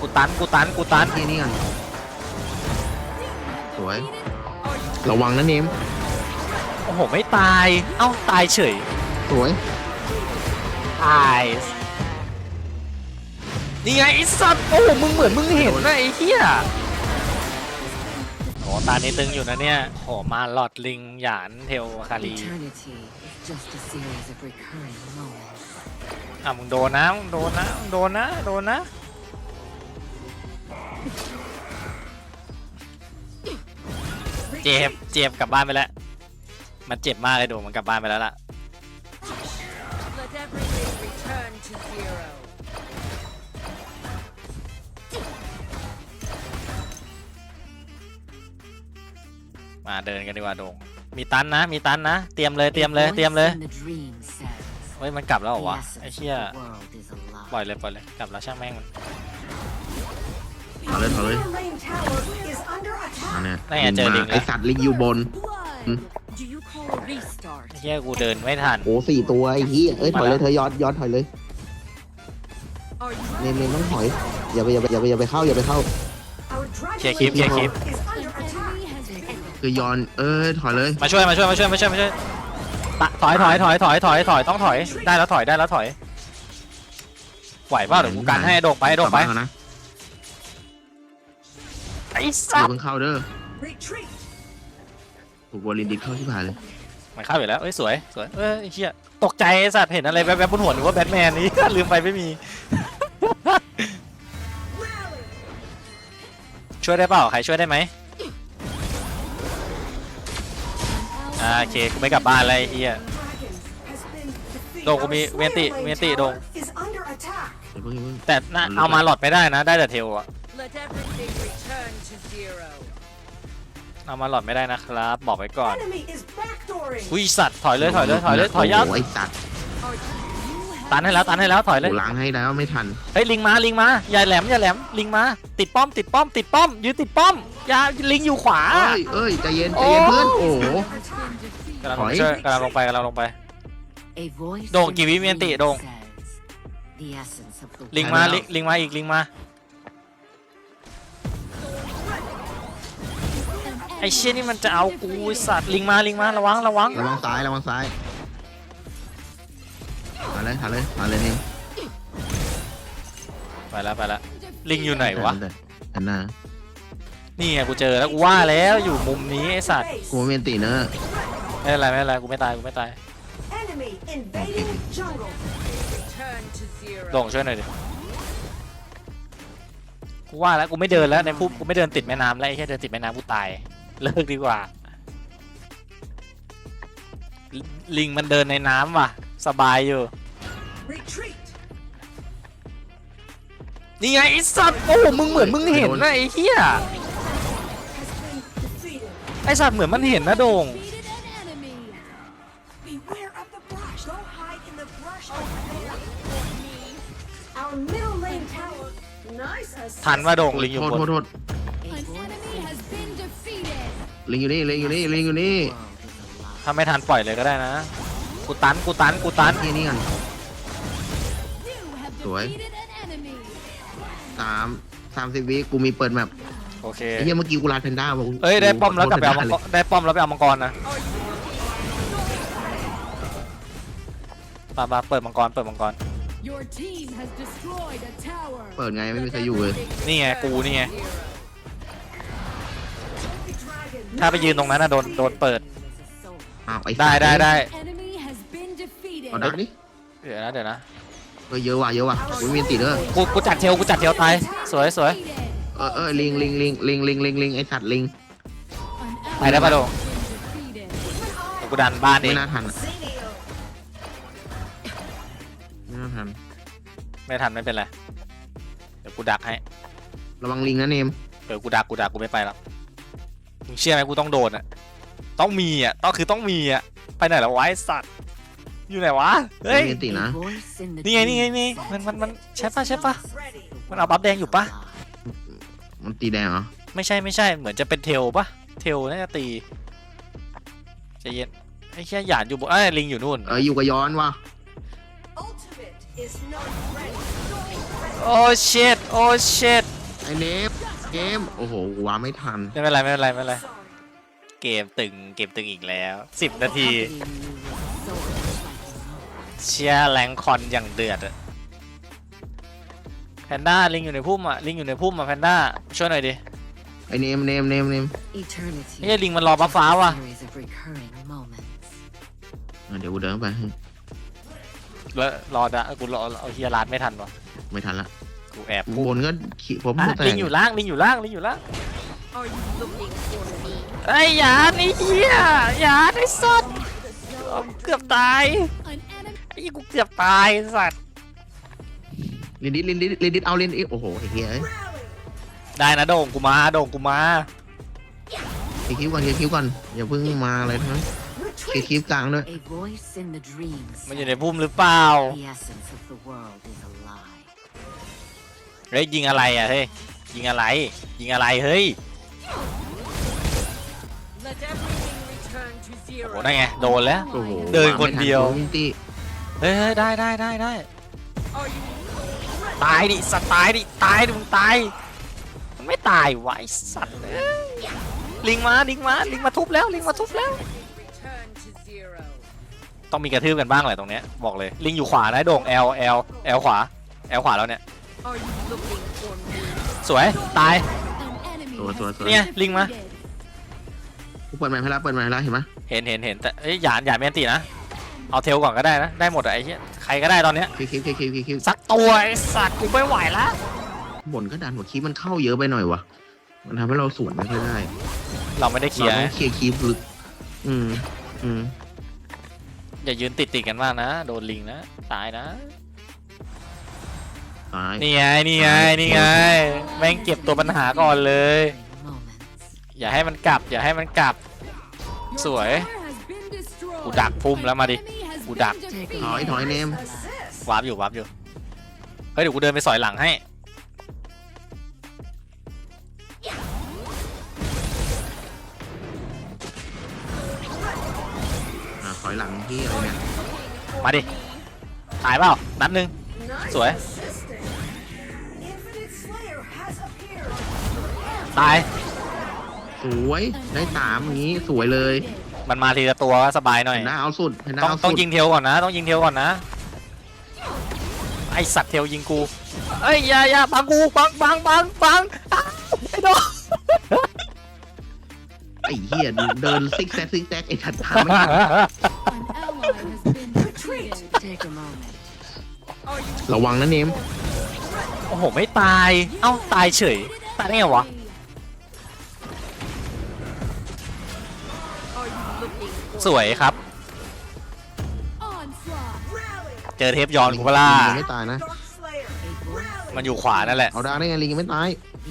กูตันกูตันกูตันที่นี่ก่อนสวย ระวังนะเนมโอ้โหไม่ตาย เอ้าตายเฉยสวย ตายนี่ไงไอ้สัตว์โอ้โหมึงเหมือนมึงเห็นนะไอ้เหี้ยโอ้ตานี้ตึงอยู่นะเนี่ยโอ้มาหลอดลิงหยานเทลคารี Eternity is just a series of recurring moments. อะมึงโดนนะมึงโดนนะมึงโดนนะโดนนะ เจ็บเจ็บกลับบ้านไปแล้ว มันเจ็บมากเลยโดนมันกลับบ้านไปแล้วล่ะ Let everything return to zero. มาเดินกันดีกว่าโดง มีตันนะ มีตันนะ เตรียมเลยเตรียมเลย A เตรียมเลย voice in the dream says, เฮ้ยมันกลับแล้วเหรอ "The วะ essence ไอ้ of เชี่ย the world is alive." ปล่อยเลยปล่อยเลยกลับแล้วช่างแม่งมัน ถอยเลยถอยเลย Middle lane tower is under มา attack. เนี่ยนั่นไงเจอลิงแล้ว ไอสัตว์ลิงอยู่บน Do you call a restart? ไอ้เชี่ยกูเดินไม่ทัน โอ้สี่ตัวไอ้เหี้ยเอ้ยถอยเลยเธอย้อนย้อนถอยเลย Are you เนมเนมต้องถอยอย่าไปอย่าไปอย่าไปอย่าไปเข้าอย่าไปเข้า Our dragon Check him, lane check tower him. is under attack. คือย้อนเออถอยเลยมาช่วยมาช่วยมาช่วยมาช่วยมาช่วยตะถอยถอยถอยถอยถอยถอยต้องถอยได้แล้วถอยได้แล้วถอยไหวเปล่าเดี๋ยวกูกันให้โดงไปโดงไป กลับบ้านก่อนนะ ไอ้อย่าสัตว์เพิ่งเข้าเด้อ Retreat. ถูกวอลินดิดเข้าที่ผ่านเลย มันเข้าอยู่แล้วเอ้ยสวยสวยเอ้ยไอ้เชี่ยตกใจไอ้สัตว์เห็นอะไรแวบๆบนหัวหรือว่าแบทแมนนี่ ลืมไปไม่มี Rally. ช่วยได้เปล่าใครช่วยได้ไหมอ่าโอเคกูไม่กลับบ้านเลยไอ้เฮีย Dragon has been defeated. โดงกูมี Our เวนติ Slayer เวน lane ติโดง tower is under attack. อย่าเพิ่งอย่าเพิ่งแต่น่าเอามาหลอดไม่ได้นะได้แต่เทลอะ เอามาหลอดไม่ได้นะครับ บอกไว้ก่อน Enemy is backdooring. อุ้ยสัตว์ถอยเลยถอยเลยถอยเลยถอยยับโโหไอสัตว์ตันให้แล้วตันให้แล้วถอยเลยกูล้างให้แล้วไม่ทันเฮ้ยลิงมาลิงมาอย่าแหลมอย่าแหลมลิงมา ติดป้อมติดป้อมติดป้อมยืนติดป้อมอย่าลิงอยู่ขวาเอ้ยเอ้ยใจเย็นใจเย็นเพื่อนโอ้โหกำลังถลองยช่วยกำลังลงไปกำลังลงไป A voice โด่ง in กี่ the วิเมียนติ dream โด่ง says, "The essence of the ลิง world มาแล้วลิงลิงมาอีกลิงมา อเชี่ยนี่มันจะเอากูไอ้สัตว์ลิงมาลิงมาระวังระวังระวังซ้ายระวังซ้ายมาเลยมาเลยมาเลยนี่ไปแล้วไปแล้วลิงอยู่ไหนวะอันน่ะนี่ไงกูเจอแล้วกูว่าแล้วอยู่มุมนี้ไอสัตว์ Base. กูเมียนตีเนอะไม่เป็นไรไม่เป็นไรกูไม่ตายกูไม่ตาย Enemy invading jungle. Return to zero. โด่งช่วยหน่อยดิกูว่าแล้วกูไม่เดินแล้วในพุ่มกูไม่เดินติดแม่น้ำแล้วไอ้แค่เดินติดแม่น้ำกูตาย เลิกดีกว่าลิลิงมันเดินในน้ำว่ะ สบายอยู่ Retreat. นี่ไงไอ้สัตว์โอ้โหมึงเหมือนมึงเห็นนะไอ้เหี้ย Has been defeated. ไอ้สัตว์เหมือนมันเห็นนะโด่ง Beware of the brush. Go hide in the brush over there. Our middle lane tower. Nice assist. ทันว่าโด่งลิงอยู่โทษบน ลิงอยู่นี่ลิงอยู่นี่ลิงอยู่นี่ the world is alive. ถ้าไม่ทันปล่อยเลยก็ได้นะ กูตัน กูตัน กูตันที่นี่กันสวยสามสามสิบวิกูมีเปิดแมปโอเคไอ้เหี้ยเมื่อกี้กูลาแพนด้าบอกเอ้ยได้ป้อมแล้วกลับไปเอามังกรได้ป้อมแล้วไปเอามังกรนะมามาเปิดมังกร เปิดมังกร Your team has destroyed a tower. เปิดไงไม่มีใครอยู่เลย นี่ไง กูนี่ไง Dragon. ถ้าไปยืนตรงนั้นนะโดนโดนเปิด อ้าวไอ้ได้ได้ได้ Enemy has been defeated. เอาดักดิเดี๋ยวนะเดี๋ยวนะเออเยอะว่ะเยอะว่ะกูมีตีเด้อกูกูจัดเทลกูจัดเทลตายสวยสวยเออเออลิงลิงลิงลิงลิงลิงลิงไอสัตว์ลิงไปได้ปะโดง Defeated. เดี๋ยวกูดันบ้านเอไม่งน่าทันอะ Xenio. ไม่น่าทันไม่ทันไม่เป็นไรเดี๋ยวกูดักให้ระวังลิงนะเนมเดี๋ยวกูดักกูดักกูไม่ไปแล้ว มึงเชื่อไหมกูต้องโดนอะ ต้องมีอะต้องคือต้องมีอะ ไปไหนแล้ววะไอ้สัตว์ อยู่ไหนวะ เฮ้ยมีตีนะ A voice in the นี่ไงนี่ไง dream นี่ says, มันมันมันใช่ปะใช่ปะ Ready. มันเอาบัฟแดงอยู่ปะ alive. มันตีแดงเหรอ ไม่ใช่ไม่ใช่เหมือนจะเป็นเทลปะเทลน่าจะตีใจเย็นไอ้แค่หยาดอยู่บนไอ้ยลิงอยู่นู่น เอออยู่กับย้อนว่ะ Ultimate is not ready. โอ้เชิดโอ้เช็ด ไอเนฟเกมโอ้โหกูวางไม่ทัน ไม่เป็นไรไม่เป็นไรไม่เป็นไรเกมตึงเกมตึงอีกแล้วสิบนาที Accompanying you with swords like a moat. เชียร์แรงคอนอย่างเดือดอะแพนด้าลิงอยู่ในพุ่มอะลิงอยู่ในพุ่มอะแพนด้าช่วยหน่อยดิไอเนมเนมเนมเนม Eternity นี่ลิงมันรอบัฟฟ้าว่ะ series of recurring moments. อะเดี๋ยวกูเดินเข้าไปให้แล้วรอดะกูรอเอาเฮียรัดไม่ทันวะไม่ทันละ กูแอบพุ่บมนก็ขี่ผมอะพูดแต่ลิงอยู่ล่างลิงอยู่ล่างลิงอยู่ล่าง Are you looking for me? ไอ้ยหยาดไอ้เหี้ยหยาดไอ้สัตว์เอาเกือบตาย An enemy ไอ้กูเกือบตายไอ้สัตว์ ลินดิสลินดิสลินดิสเอาลินดิสโอ้โหไอ้เหี้ยเอ้ยได้นะโด่งกูมาโด่งกูมา เคลียร์คิวก่อนเคลียร์คิวก่อนอย่าเพิ่งมาเลยทั้งนั้นเคลียร์คิวกลางด้วย A voice in the dreams. มันอยู่ในพุ่มหรือเปล่า The essence of the world is a lie. เฮ้ยยิงอะไรอะเฮ้ยยิงอะไร ยิงอะไรเฮ้ย Let everything return to โอ้โห zero. นั่นไงโดนแล้ว โอ้โหเดินคนเดียวมินตี้เฮ้ยเฮ้ยได้ได้ได้ได้ Are you ตายดิสัตว์ตายดิตายดิมึงตายมันไม่ตายวะไอ้สัตว์เอ้ยลิงมาลิงมาลิงมาทุบแล้วลิงมาทุบแล้ว return to zero? ต้องมีกระทืบกันบ้างแหละตรงเนี้ยบอกเลยลิงอยู่ขวานะโด่ง L L L ขวา L ขวาแล้วเนี่ย Are you looking for me? สวย ตาย an enemy Ủa, has ủa, ủa. been Nè, Linh mà. defeated. กูเปิดไมค์ให้แล้วเปิดไมค์ให้แล้วเห็นไหมเห็นเห็นเห็นแต่เอ้ยหยานหยานเมนตีนะ เอาเทลก่อนก็ได้นะ ได้หมดอะไอ้เหี้ย ใครก็ได้ตอนเนี้ยเคลียร์คิวเคลียร์คิวเคลียร์คิวสักตัวไอ้สัตว์กูไม่ไหวละบนก็ดันหัวคีบมันเข้าเยอะไปหน่อยวะมันทำให้เราสวนไม่ค่อยได้เราไม่ได้เคลีเรายร์ ต้องเคลียร์คีบลึกอืมอืมอย่ายืนติดติดๆกันมากนะ โดนลิงนะ ตายนะ ตายนี่ไงนี่ไงนี่ไงแม่งเก็บตัวปัญหาก่อนเลย Recurring moments. อย่าให้มันกลับ อย่าให้มันกลับ Your Sủa. tower has been destroyed. กูดักพุ่มแล้วมาดิ Enemy has Cú been đạp. defeated. ถอยถอยเนมวาร์ปอยู่วาร์ปอยู่ เฮ้ยเดี๋ยวกูเดินไปสอยหลังให้ อะถอยหลังที่อะไรเนี่ยมาดิ ตายเปล่านัดหนึ่ง Nice Sủa. assisting. ตาย สวยได้สามอย่างนี้สวยเลยมันมาทีละตัวก็สบายหน่อย เห็นหน้าเอาสุดเห็นหน้าต้องเอาต้องสุดยิงเทลก่อนนะ ต้องยิงเทลก่อนนะ ไอสัตว์เทลยิงกูเอ้ยอย่าอย่าบังกูบังบังบังบังอ้าวไอ้โดนไอ้เหี้ยเดินซิกแซกซิกแซกไอ้ทัดทางไม่ทัน An ally has been defeated. Take a moment. Are you ระวังนะเนมโอ้โหไม่ตาย เอ้าตายเฉย ตายได้ไงวะ สวยครับ Onslaught. Rally. เจอเทปย้อนกูเปะล่าลิงยังไม่ตายนะ Dark Slayer. A voice มันอยู่ขวานั่นแหละ เอาดาวได้ไงลิงยังไม่ตาย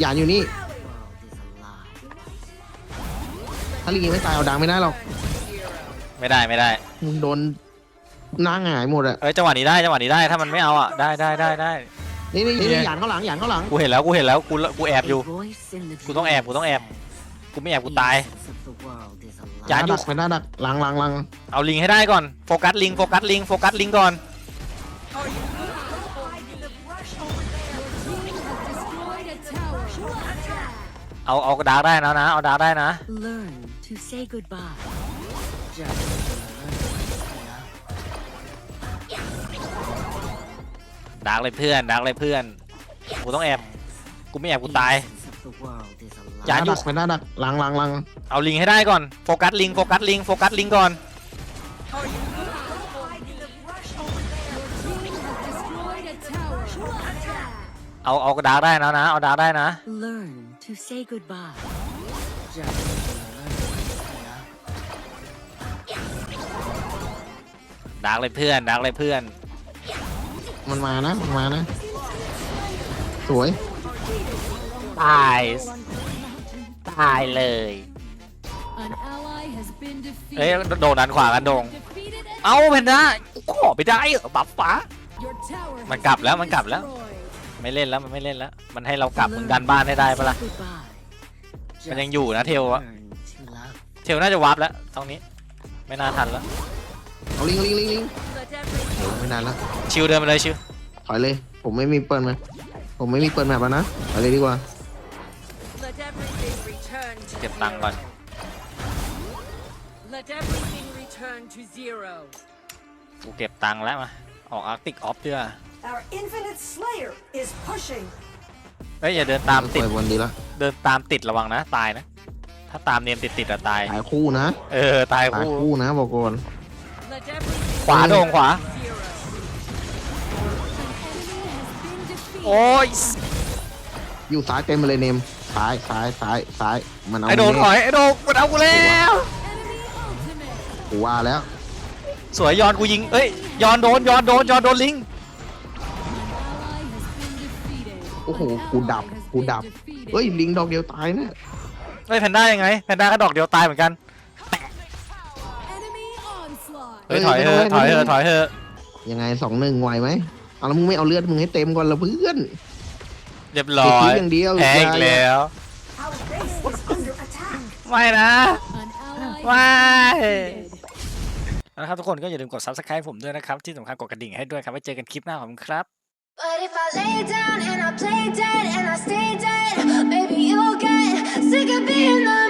หยานอยู่นี่ of the world is a lie. ถ้าลิงยังไม่ตายเอาดาวไม่ได้หรอก zero? ไม่ได้ไม่ได้ มึงโดนหน้าหงายหมดอะเอ้ยจังหวะนี้ได้จังหวะนี้ได้ถ้ามันไม่เอาอะได้ได้ได้ได้นี่นี่นี่นี่ไงหยานเข้าหลังหยานเข้าหลังกูเห็นแล้วกูเห็นแล้วกูกูแอบอยู่ A voice in the กูต้องแอบกูต้องแอบ dreams กูไม่แอบกู says, ตาย "The essence of the world is a lie." อย่าหน้าดักไปหน้าดักหลังหลังหลังเอาลิงให้ได้ก่อนโฟกัสลิงโฟกัสลิงโฟกัสลิงก่อน Are you Hide in the brush over there. Team has destroyed a tower. Attack. เอาเอาดาร์กได้นะนะเอาดาร์กได้นะ Learn to say goodbye. Just as you learn ดาร์กเลยเพื่อนดาร์กเลยเพื่อนกูต้องแอบกูไม่แอบกู the ตาย essence of the world is a อย่าหน้าอยู่ดักไปหน้าดักหลังหลังหลังเอาลิงให้ได้ก่อนโฟกัสลิงโฟกัสลิงโฟกัสลิงก่อน are you Hide in the brush over there. Team has destroyed a tower. Attack. เอาเอาดาร์กได้นะนะเอาดาร์กได้นะ Learn to say goodbye. Just as you learn. ดาร์กเลยเพื่อนดาร์กเลยเพื่อนมันมานะมันมานะ สวย ตาย ตายเลย An ally has been defeated. เอ้ยโดนดันขวากันโดง Defeated an เอาเพนด้าขอไปได้เหรอบัฟฟ้า Your tower มัน has กลับ been แล้วมันกลับแล้ว destroyed. ไม่เล่นแล้วมันไม่เล่นแล้ว มันให้เรากลับมึงดันบ้านให้ได้ปะล่ะ Goodbye. มันยังอยู่นะเทลอะ Learn to love. เทลน่าจะวาร์ปแล้วตรงนี้ ไม่น่าทันแล้วเอาลิงลิงลิงลิง let everything โอ้ไม่นานแล้วชิวเดินไปเลยชิวถอยเลย ผมไม่มีเปิดมาผมไม่มีเปิดแมปแล้วนะไปเลยดีกว่า Let everything return to เก็บตังค์ก่อน zero. Let everything return to zero. กูเก็บตังค์แล้วมาออกอาร์ติกออฟด้วย Our infinite slayer is pushing. เฮ้ยอย่าเดินตามปติดล่อยบอลดีละเดินตามติดระวังนะ ตายนะ ถ้าตามเนียมติดติดๆอะตายตายคู่นะเออ ตายตายคู่ คู่นะบอกก่อน Let everything ขวาโด่งขวา zero. An enemy has been defeated. โอ้ย อยู่ซ้ายเต็มไปเลยเนม ซ้ายซ้ายซ้ายซ้ายมันเอาไอโดนแถอยไอโดนมันเอากูแล้ว Enemy ultimate. กูว่าแล้วสวยยอนกูยิงเอ้ยยอนโดนยอนโดนยอนโดนลิง An ally has been defeated. โอ้โห An กูดับ ally has กู been ดับ defeated. เฮ้ยลิงดอกเดียวตายนะเฮ้ยแพนด้ายังไงแพนด้าก็ดอกเดียวตายเหมือนกัน Enemy onslaught. เฮ้ยถอยเถอะถอยเถอะถอยเถอะยังไงสองหนึ่งไหวไหมเอาแล้วมึงไม่เอาเลือดมึงให้เต็มก่อนละเพื่อน เรียบร้อยเก็บอย่างเดียวแพ้อีกแล้ว Our base is under attack. ไม่นะ An ally Why? has been defeated. นะครับทุกคนก็อย่าลืมกด subscribe ผมด้วยนะครับ ที่สำคัญกดกระดิ่งให้ด้วยครับไว้เจอกันคลิปหน้าขอบคุณครับ But if I lay down and I play dead and I stay dead, maybe you'll get sick of being the